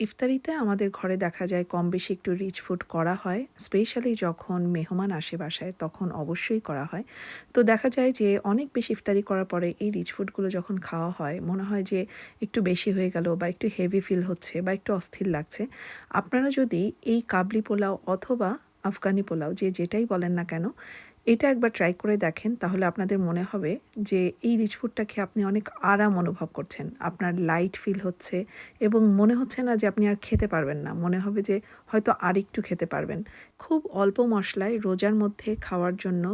ইফতারিতে আমাদের ঘরে দেখা যায় কম বেশি একটু রিচ ফুড করা হয়, স্পেশালি যখন মেহমান আসে বাসায় তখন অবশ্যই করা হয়। তো দেখা যায় যে অনেক বেশি ইফতারি করার পরে এই রিচ ফুডগুলো যখন খাওয়া হয়, মনে হয় যে একটু বেশি হয়ে গেল বা একটু হেভি ফিল হচ্ছে বা একটু অস্থির লাগছে। আপনারা যদি এই কাবলি পোলাও অথবা আফগানি পোলাও যে যেটাই বলেন না কেন এটা একবার ট্রাই করে দেখেন, তাহলে আপনাদের মনে হবে যে এই রিচ ফুডটা খেয়ে আপনি অনেক আরাম অনুভব করছেন। আপনার লাইট ফিল হচ্ছে এবং মনে হচ্ছে না যে আপনি আর খেতে পারবেন না। মনে হবে যে হয়তো আর একটু খেতে পারবেন। খুব অল্প মশলায় রোজার মধ্যে খাওয়ার জন্য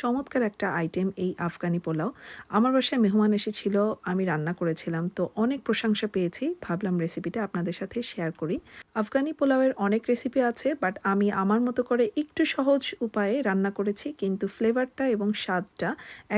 চমৎকার একটা আইটেম এই আফগানি পোলাও। আমার বাসায় মেহমান এসেছিল, আমি রান্না করেছিলাম, তো অনেক প্রশংসা পেয়েছি। ভাবলাম রেসিপিটা আপনাদের সাথে শেয়ার করি। আফগানি পোলাওয়ের অনেক রেসিপি আছে বাট আমি আমার মতো করে একটু সহজ উপায়ে রান্না করেছি, কিন্তু ফ্লেভারটা এবং স্বাদটা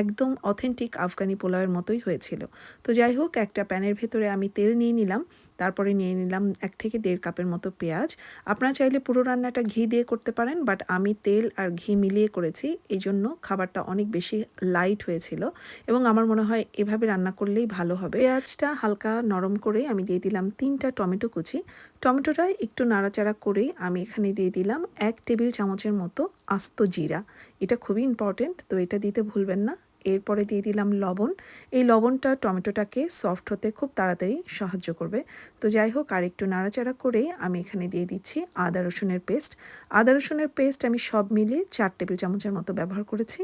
একদম অথেন্টিক আফগানি পোলাওয়ের মতোই হয়েছিল। তো যাই হোক, একটা প্যানের ভেতরে আমি তেল নিয়ে নিলাম। তারপরে নিয়ে নিলাম এক থেকে দেড় কাপের মতো পেঁয়াজ। আপনারা চাইলে পুরো রান্নাটা ঘি দিয়ে করতে পারেন বাট আমি তেল আর ঘি মিলিয়ে করেছি এই জন্য খাবারটা অনেক বেশি লাইট হয়েছিল এবং আমার মনে হয় এভাবে রান্না করলেই ভালো হবে। পেঁয়াজটা হালকা নরম করে আমি দিয়ে দিলাম তিনটা টমেটো কুচি। টমেটোটা একটু নাড়াচাড়া করে আমি এখানে দিয়ে দিলাম এক টেবিল চামচের মতো আস্ত জিরা। এটা খুবই ইম্পর্টেন্ট তো এটা দিতে ভুলবেন না। এরপরে দিয়ে দিলাম লবণ। এই লবণটা টমেটোটাকে সফট হতে খুব তাড়াতাড়ি সাহায্য করবে। তো যাই হোক আর একটু নাড়াচাড়া করে আমি এখানে দিয়ে দিচ্ছি আদা রসুনের পেস্ট। আদা রসুনের পেস্ট আমি সব মিলিয়ে চার টেবিল চামচের মতো ব্যবহার করেছি।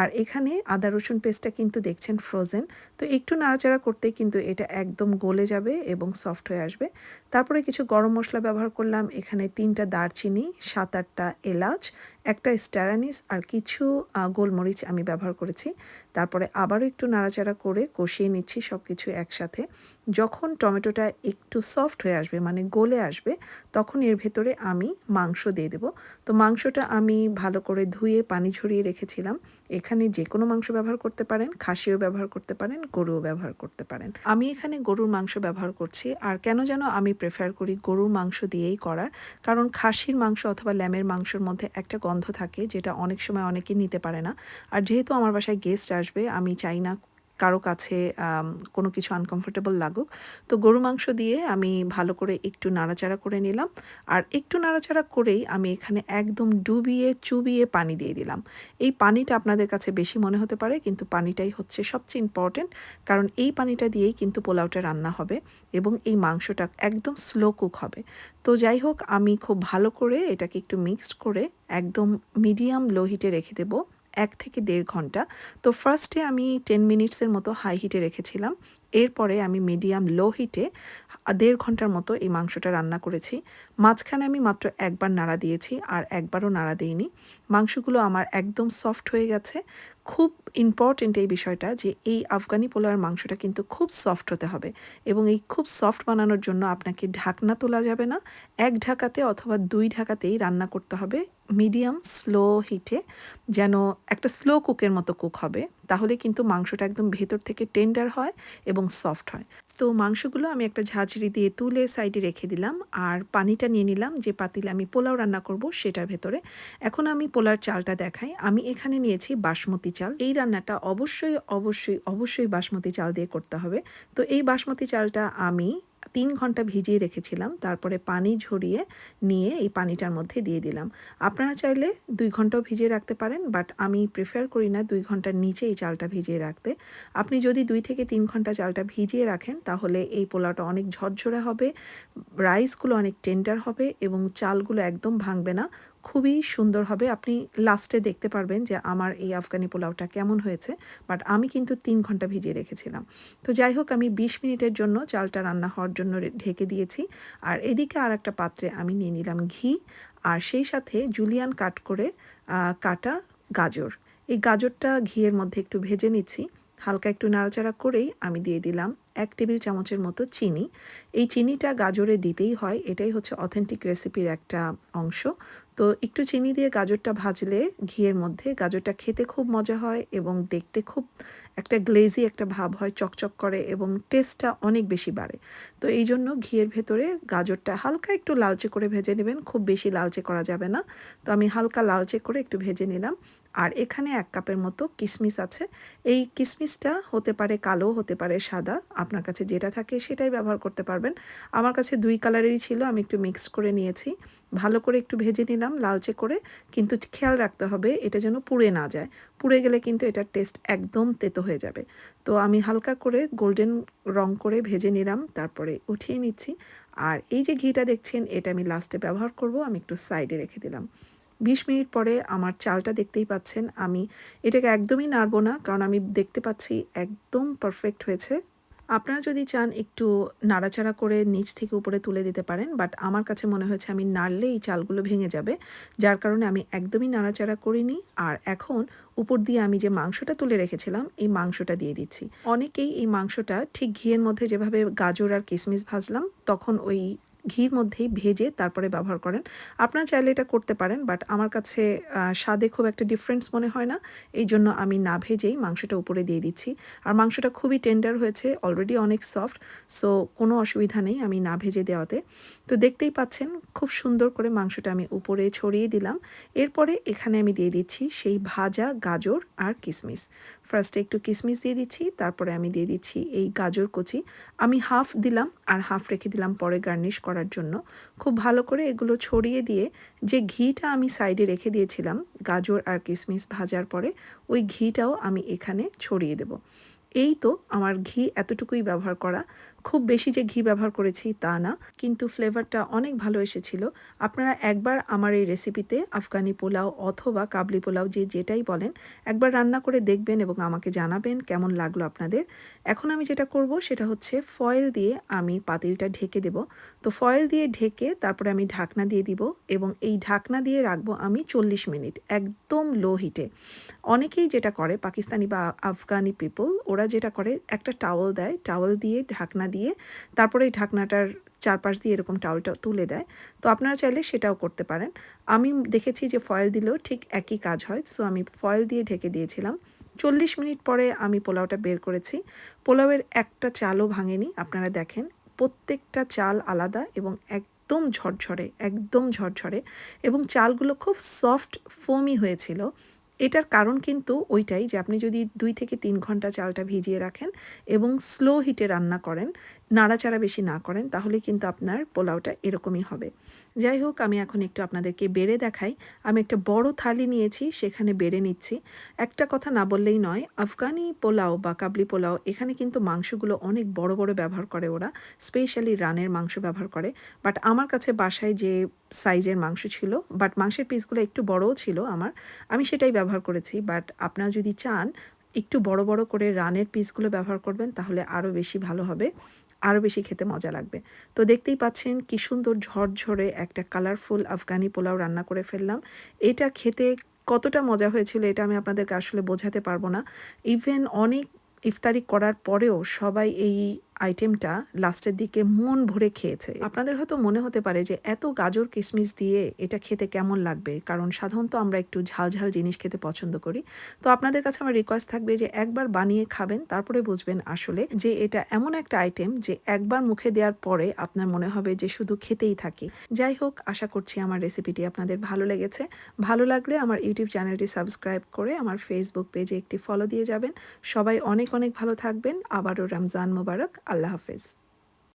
আর এখানে আদা রসুন পেস্টটা কিন্তু দেখছেন ফ্রোজেন তো একটু নাড়াচাড়া করতেই কিন্তু এটা একদম গলে যাবে এবং সফট হয়ে আসবে। তারপরে কিছু গরম মশলা ব্যবহার করলাম। এখানে তিনটা দারচিনি, সাত আটটা এলাচ একটা স্ট্যারানিস আর কিছু গোলমরিচ আমি ব্যবহার করেছি। তারপরে আবারও একটু নাড়াচাড়া করে কষিয়ে নিচ্ছি সব কিছু একসাথে। যখন টমেটোটা একটু সফট হয়ে আসবে মানে গলে আসবে, তখন এর ভেতরে আমি মাংস দিয়ে দেব। তো মাংসটা আমি ভালো করে ধুয়ে পানি ঝরিয়ে রেখেছিলাম। এখানে যে কোনো মাংস ব্যবহার করতে পারেন, খাসিও ব্যবহার করতে পারেন, গরুও ব্যবহার করতে পারেন। আমি এখানে গরুর মাংস ব্যবহার করছি, আর কেন যেন আমি প্রেফার করি গরুর মাংস দিয়েই করার। কারণ খাসির মাংস অথবা ল্যামের মাংসের মধ্যে একটা গন্ধ থাকে, যেটা অনেক সময় অনেকে নিতে পারে না। আর যেহেতু আমার বাসায় গেস্ট আসবে, আমি চাই না কারও কাছে কোনো কিছু আনকমফোর্টেবল লাগুক। তো গরু মাংস দিয়ে আমি ভালো করে একটু নাড়াচাড়া করে নিলাম। আর একটু নাড়াচাড়া করেই আমি এখানে একদম ডুবিয়ে, চুবিয়ে পানি দিয়ে দিলাম। এই পানিটা আপনাদের কাছে বেশি মনে হতে পারে, কিন্তু পানিটাই হচ্ছে সবচেয়ে ইম্পর্টেন্ট কারণ এই পানিটা দিয়েই কিন্তু পোলাওটা রান্না হবে এবং এই মাংসটা একদম স্লো কুক হবে। তো যাই হোক, আমি খুব ভালো করে এটাকে একটু মিক্সড করে একদম মিডিয়াম লো হিটে রেখে দেবো। এক থেকে দেড় ঘণ্টা। তো ফার্স্টে আমি টেন মিনিটসের মতো হাই হিটে রেখেছিলাম। এরপরে আমি মিডিয়াম লো হিটে দেড় ঘণ্টার মতো এই মাংসটা রান্না করেছি। মাঝখানে আমি মাত্র একবার নাড়া দিয়েছি আর একবারও নাড়া দিইনি। মাংসগুলো আমার একদম সফট হয়ে গেছে। খুব ইম্পর্টেন্ট এই বিষয়টা যে এই আফগানি পোলার মাংসটা কিন্তু খুব সফট হতে হবে এবং এই খুব সফট বানানোর জন্য আপনাকে ঢাকনা তোলা যাবে না। এক ঢাকাতে অথবা দুই ঢাকাতেই রান্না করতে হবে মিডিয়াম স্লো হিটে যেন একটা স্লো কুকের মতো কুক হবে। তাহলে কিন্তু মাংসটা একদম ভেতর থেকে টেন্ডার হয় এবং সফট হয়। তো মাংসগুলো আমি একটা ঝাঁঝরি দিয়ে তুলে সাইডে রেখে দিলাম আর পানিটা নিয়ে নিলাম যে পাতিলে আমি পোলাও রান্না করব সেটার ভেতরে। এখন আমি পোলার চালটা দেখাই। আমি এখানে নিয়েছি বাসমতি চাল। এই রান্নাটা অবশ্যই অবশ্যই অবশ্যই বাসমতি চাল দিয়ে করতে হবে। তো এই বাসমতি চালটা আমি তিন ঘণ্টা ভিজিয়ে রেখেছিলাম, তারপরে পানি ঝরিয়ে নিয়ে এই পানিটার মধ্যে দিয়ে দিলাম। আপনারা চাইলে দুই ঘন্টাও ভিজিয়ে রাখতে পারেন, বাট আমি প্রিফার করি না দুই ঘণ্টার নিচে এই চালটা ভিজিয়ে রাখতে। আপনি যদি দুই থেকে তিন ঘণ্টা চালটা ভিজিয়ে রাখেন, তাহলে এই পোলাওটা অনেক ঝরঝরে হবে, রাইসগুলো অনেক টেন্ডার হবে এবং চালগুলো একদম ভাঙবে না। খুবই সুন্দর হবে। আপনি লাস্টে দেখতে পারবেন যে আমার এই আফগানি পোলাওটা কেমন হয়েছে বাট আমি কিন্তু তিন ঘণ্টা ভিজিয়ে রেখেছিলাম। তো যাই হোক, আমি বিশ মিনিটের জন্য চালটা রান্না হওয়ার জন্য ঢেকে দিয়েছি। আর এদিকে আর একটা পাত্রে আমি নিয়ে নিলাম ঘি, আর সেই সাথে জুলিয়ান কাট করে কাটা গাজর। এই গাজরটা ঘিয়ের মধ্যে একটু ভেজে নিচ্ছি। হালকা একটু নাড়াচাড়া করেই আমি দিয়ে দিলাম এক টেবিল চামচের মতো চিনি। এই চিনিটা গাজরে দিতেই হয়, এটাই হচ্ছে অথেন্টিক রেসিপির একটা অংশ। তো একটু চিনি দিয়ে গাজরটা ভাজলে ঘিয়ের মধ্যে গাজরটা খেতে খুব মজা হয় এবং দেখতে খুব একটা গ্লেজি একটা ভাব হয়, চকচক করে এবং টেস্টটা অনেক বেশি বাড়ে। তো এই জন্য ঘিয়ের ভেতরে গাজরটা হালকা একটু লালচে করে ভেজে নেবেন, খুব বেশি লালচে করা যাবে না। তো আমি হালকা লালচে করে একটু ভেজে নিলাম। আর এখানে এক কাপের মতো কিশমিশ আছে। এই কিশমিশটা হতে পারে কালো, হতে পারে সাদা, আপনার কাছে যেটা থাকে সেটাই ব্যবহার করতে পারবেন। আমার কাছে দুই কালারেরই ছিল, আমি একটু মিক্স করে নিয়েছি। ভালো করে একটু ভেজে নিলাম লালচে করে, কিন্তু খেয়াল রাখতে হবে এটা যেন পুড়ে না যায়। পুড়ে গেলে কিন্তু এটার টেস্ট একদম তেতো হয়ে যাবে। তো আমি হালকা করে গোল্ডেন রং করে ভেজে নিলাম, তারপরে উঠিয়ে নিচ্ছি। আর এই যে ঘিটা দেখছেন, এটা আমি লাস্টে ব্যবহার করব, আমি একটু সাইডে রেখে দিলাম। বিশ মিনিট পরে আমার চালটা দেখতেই পাচ্ছেন আমি। এটাকে একদমই নাড়বো না, কারণ আমি দেখতে পাচ্ছি একদম পারফেক্ট হয়েছে। আপনারা যদি চান একটু নাড়াচাড়া করে নিচ থেকে উপরে তুলে দিতে পারেন বাট আমার কাছে মনে হয়েছে আমি নাড়লে এই চালগুলো ভেঙে যাবে, যার কারণে আমি একদমই নাড়াচাড়া করিনি। আর এখন উপর দিয়ে আমি যে মাংসটা তুলে রেখেছিলাম, এই মাংসটা দিয়ে দিচ্ছি। অনেকেই এই মাংসটা ঠিক ঘিয়ের মধ্যে যেভাবে গাজর আর কিশমিশ ভাজলাম, তখন ওই ঘির মধ্যেই ভেজে তারপরে ব্যবহার করেন। আপনারা চাইলে এটা করতে পারেন বাট আমার কাছে স্বাদে খুব একটা ডিফারেন্স মনে হয় না। এই জন্য আমি না ভেজেই মাংসটা উপরে দিয়ে দিচ্ছি। আর মাংসটা খুবই টেন্ডার হয়েছে অলরেডি অনেক সফট সো কোনো অসুবিধা নেই আমি না ভেজে দেওয়াতে। তো দেখতেই পাচ্ছেন, খুব সুন্দর করে মাংসটা আমি উপরে ছড়িয়ে দিলাম। এরপরে এখানে আমি দিয়ে দিচ্ছি সেই ভাজা গাজর আর কিশমিশ ফার্স্টে একটু কিশমিশ দিয়ে দিচ্ছি, তারপরে আমি দিয়ে দিচ্ছি এই গাজর কুচি। আমি হাফ দিলাম আর হাফ রেখে দিলাম পরে গার্নিশ করার জন্য। খুব ভালো করে এগুলো ছড়িয়ে দিয়ে যে ঘিটা আমি সাইডে রেখে দিয়েছিলাম গাজর আর কিশমিশ ভাজার পরে, ওই ঘিটাও আমি এখানে ছড়িয়ে দেব। এই তো আমার ঘি এতটুকুই ব্যবহার করা। খুব বেশি যে ঘি ব্যবহার করেছি তা না, কিন্তু ফ্লেভারটা অনেক ভালো এসেছিল। আপনারা একবার আমার এই রেসিপিতে আফগানি পোলাও অথবা কাবলি পোলাও যে যেটাই বলেন, একবার রান্না করে দেখবেন এবং আমাকে জানাবেন কেমন লাগল আপনাদের। এখন আমি যেটা করব সেটা হচ্ছে ফয়েল দিয়ে আমি পাতিলটা ঢেকে দেব। তো ফয়েল দিয়ে ঢেকে তারপরে আমি ঢাকনা দিয়ে দিব এবং এই ঢাকনা দিয়ে রাখব আমি চল্লিশ মিনিট একদম লো হিটে অনেকেই যেটা করে, পাকিস্তানি বা আফগানি পিপল ওরা যেটা করে, একটা টাওয়াল দেয় টাওয়াল দিয়ে ঢাকনা দিয়ে তারপরে এই ঢাকনাটার চারপাশ দিয়ে এরকম টাওয়ালটা তুলে দেয়। তো আপনারা চাইলে সেটাও করতে পারেন। আমি দেখেছি যে ফয়েল দিলেও ঠিক একই কাজ হয়। সো আমি ফয়েল দিয়ে ঢেকে দিয়েছিলাম। চল্লিশ মিনিট পরে আমি পোলাওটা বের করেছি। পোলাওয়ের একটা চালও ভাঙেনি। আপনারা দেখেন, প্রত্যেকটা চাল আলাদা এবং একদম ঝরঝরে একদম ঝরঝরে এবং চালগুলো খুব সফট ফোমি হয়েছিল। এটার কারণ কিন্তু ওইটাই যে আপনি যদি দুই থেকে তিন ঘণ্টা চালটা ভিজিয়ে রাখেন এবং স্লো হিটে রান্না করেন, নাড়াচাড়া বেশি না করেন, তাহলে কিন্তু আপনার পোলাওটা এরকমই হবে। যাই হোক আমি এখন একটু আপনাদেরকে বেড়ে দেখাই। আমি একটা বড় থালি নিয়েছি, সেখানে বেড়ে নিচ্ছি। একটা কথা না বললেই নয়, আফগানি পোলাও বা কাবলি পোলাও, এখানে কিন্তু মাংসগুলো অনেক বড় বড় ব্যবহার করে ওরা, স্পেশালি রানের মাংস ব্যবহার করে। বাট আমার কাছে বাসায় যে সাইজের মাংস ছিল, বাট মাংসের পিসগুলো একটু বড়ও ছিল আমার, আমি সেটাই ব্যবহার করেছি। বাট আপনারা যদি চান, একটু বড় বড় করে রানের পিসগুলো ব্যবহার করবেন, তাহলে আরও বেশি ভালো হবে। আরও বেশি খেতে মজা লাগবে। তো দেখতেই পাচ্ছেন কি সুন্দর ঝরঝরে একটা কালারফুল আফগানি পোলাও রান্না করে ফেললাম। এটা খেতে কতটা মজা হয়েছিল এটা আমি আপনাদেরকে আসলে বোঝাতে পারব না। ইভেন অনেক ইফতারি করার পরেও সবাই এই আইটেমটা লাস্টের দিকে মন ভরে খেয়েছে। আপনাদের হয়তো মনে হতে পারে যে এত গাজর কিশমিশ দিয়ে এটা খেতে কেমন লাগবে? কারণ সাধারণত আমরা একটু ঝাল ঝাল জিনিস খেতে পছন্দ করি। তো আপনাদের কাছে আমার রিকোয়েস্ট থাকবে যে একবার বানিয়ে খাবেন, তারপরে বুঝবেন আসলে যে এটা এমন একটা আইটেম যে একবার মুখে দেওয়ার পরে আপনার মনে হবে যে শুধু খেতেই থাকি। যাই হোক, আশা করছি আমার রেসিপিটি আপনাদের ভালো লেগেছে। ভালো লাগলে আমার ইউটিউব চ্যানেলটি সাবস্ক্রাইব করে আমার ফেসবুক পেজে একটি ফলো দিয়ে যাবেন। সবাই অনেক অনেক ভালো থাকবেন। আবারও রমজান মোবারক। আল্লাহ হাফেজ।